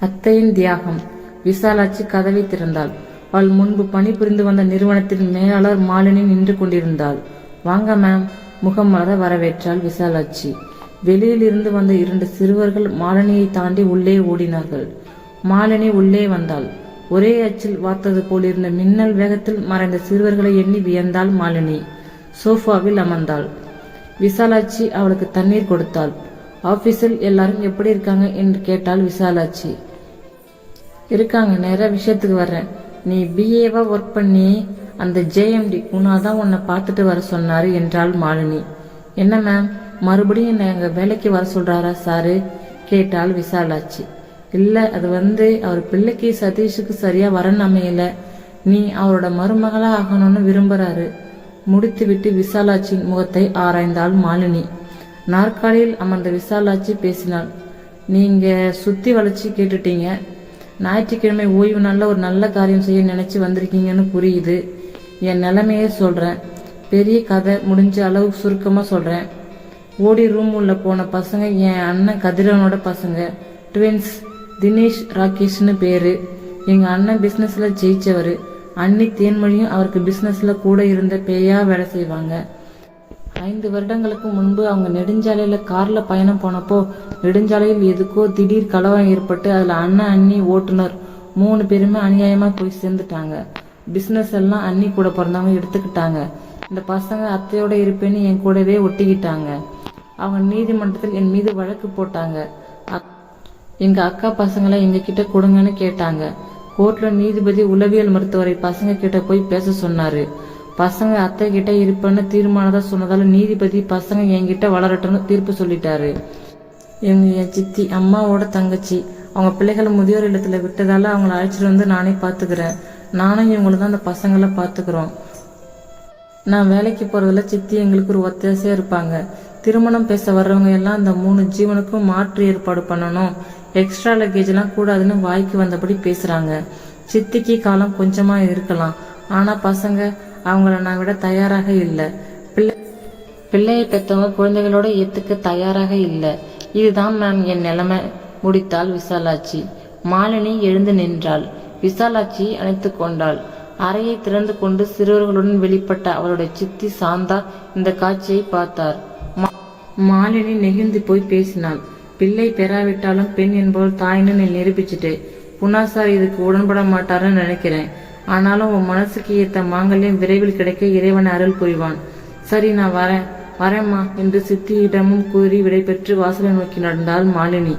அத்தையின் தியாகம். விசாலாட்சி கதவை திறந்தாள். அவள் முன்பு பணிபுரிந்து வந்த நிறுவனத்தின் மேலாளர் மாலினி நின்று கொண்டிருந்தாள். வாங்க மேம் முகம் மலர வரவேற்றாள் விசாலாட்சி. வெளியில் இருந்து வந்த இரண்டு சிறுவர்கள் மாலினியை தாண்டி உள்ளே ஓடினார்கள். மாலினி உள்ளே வந்தாள். ஒரே அச்சில் வார்த்தது போலிருந்த மின்னல் வேகத்தில் மறைந்த சிறுவர்களை எண்ணி வியந்தாள் மாலினி. சோஃபாவில் அமர்ந்தாள். விசாலாட்சி அவளுக்கு தண்ணீர் கொடுத்தாள். ஆபீஸில் எல்லாரும் எப்படி இருக்காங்க என்று கேட்டால் விசாலாச்சி. இருக்காங்க நேரா விஷயத்துக்கு வர்றேன். நீ பிஏவா ஒர்க் பண்ணி அந்த ஜேஎம்டி குணா தான் உன்னை பார்த்துட்டு வர சொன்னாரு என்றாள் மாலினி. என்ன மேம் மறுபடியும் என்னை எங்கள் வேலைக்கு வர சொல்றாரா சாரு? கேட்டாள் விசாலாட்சி இல்லை அது வந்து அவர் பிள்ளைக்கு சதீஷுக்கு சரியா வரன்னு அமையல. நீ அவரோட மருமகளாக ஆகணும்னு விரும்புறாரு. முடித்துவிட்டு விசாலாட்சியின் முகத்தை ஆராய்ந்தாள் மாலினி. நாற்காலியில் அமர்ந்த விசாலாட்சி பேசினாள். நீங்க சுத்தி வளைச்சி கேட்டுட்டீங்க. ஞாயிற்றுக்கிழமை ஓய்வு நாளில் ஒரு நல்ல காரியம் செய்ய நினைச்சு வந்திருக்கீங்கன்னு புரியுது. என் நிலைமையே சொல்றேன். பெரிய கதை முடிஞ்ச அளவு சுருக்கமாக சொல்கிறேன் ஓடி ரூம் உள்ள போன பசங்க என் அண்ணன் கதிரவனோட பசங்க. ட்வின்ஸ் தினேஷ் ராகேஷ்னு பேர். எங்கள் அண்ணன் பிஸ்னஸில் ஜெயித்தவர் அன்னி தேன்மொழியும் அவருக்கு பிஸ்னஸில் கூட இருந்த பேயாக வேலை செய்வாங்க. ஐந்து வருடங்களுக்கு முன்பு அவங்க நெடுஞ்சாலையில கார்ல பயணம் போனப்போ நெடுஞ்சாலையில் எதுக்கோ திடீர் கலவரம் ஏற்பட்டு அதுல அண்ணன் அண்ணி ஓட்டுநர் மூணு பேருமே அநியாயமா போய் சேர்ந்துட்டாங்க. பிசினஸ் எல்லாம் அண்ணி கூட பிறந்தவங்க எடுத்துக்கிட்டாங்க. இந்த பசங்க அத்தையோட இருப்பேன்னு என் கூடவே ஒட்டிக்கிட்டாங்க. அவங்க நீதிமன்றத்தில் என் மீது வழக்கு போட்டாங்க. அக்- எங்க அக்கா பசங்களை எங்க கிட்ட கொடுங்கன்னு கேட்டாங்க. கோர்ட்ல நீதிபதி உளவியல் மருத்துவரை பசங்க கிட்ட போய் பேச சொன்னாரு. பசங்க அத்தை கிட்ட இருப்பேன்னு தீர்மானதா சொன்னதால நீதிபதி பசங்க என்கிட்ட வளரட்டும்னு தீர்ப்பு சொல்லிட்டாரு. எங்க என் சித்தி அம்மாவோட தங்கச்சி. அவங்க பிள்ளைகளை முதியோர் இல்லத்துல விட்டதால அவங்கள அழைச்சிட்டு வந்து நானே பாத்துக்கிறேன். நானும் இவங்களும் தான் அந்த பசங்களை பாத்துக்கிறோம். நான் வேலைக்கு போறதுல சித்தி எங்களுக்கு ஒரு ஒத்தாசையா இருப்பாங்க. திருமணம் பேச வர்றவங்க எல்லாம் அந்த மூணு ஜீவனுக்கும் மாற்று ஏற்பாடு பண்ணணும். எக்ஸ்ட்ரா லக்கேஜ் எல்லாம் கூடாதுன்னு வாய்க்கு வந்தபடி பேசுறாங்க. சித்திக்கு காலம் கொஞ்சமா இருக்கலாம். ஆனா பசங்க அவங்கள நான் விட தயாராக இல்லை. பிள்ளை பிள்ளையை பெற்றவங்க குழந்தைகளோட ஏற்றுக்க தயாராக இல்லை. இதுதான் மேம் என் நிலைமை. முடித்தாள் விசாலாட்சி. மாலினி எழுந்து நின்றாள். விசாலாட்சி அணைத்து கொண்டாள். அறையை திறந்து கொண்டு சிறுவர்களுடன் வெளிப்பட்ட அவளுடைய சித்தி சாந்தா இந்த காட்சியை பார்த்தார். மா- மாலினி நெகிழ்ந்து போய் பேசினாள். பிள்ளை பெறாவிட்டாலும் பெண் என்பவள் தாயின்னு நிரூபிச்சுட்டு புனாசார் இதுக்கு உடன்பட மாட்டாருன்னு நினைக்கிறேன். ஆனாலும் உன் மனசுக்கு ஏத்த மாங்கல்யம் விரைவில் கிடைக்க இறைவன் அருள் புரிவான். சரி நான் வரேன். வரேம்மா என்று சித்தியிடமும் கூறி விடைபெற்று வாசலை நோக்கி நடந்தாள் மாலினி.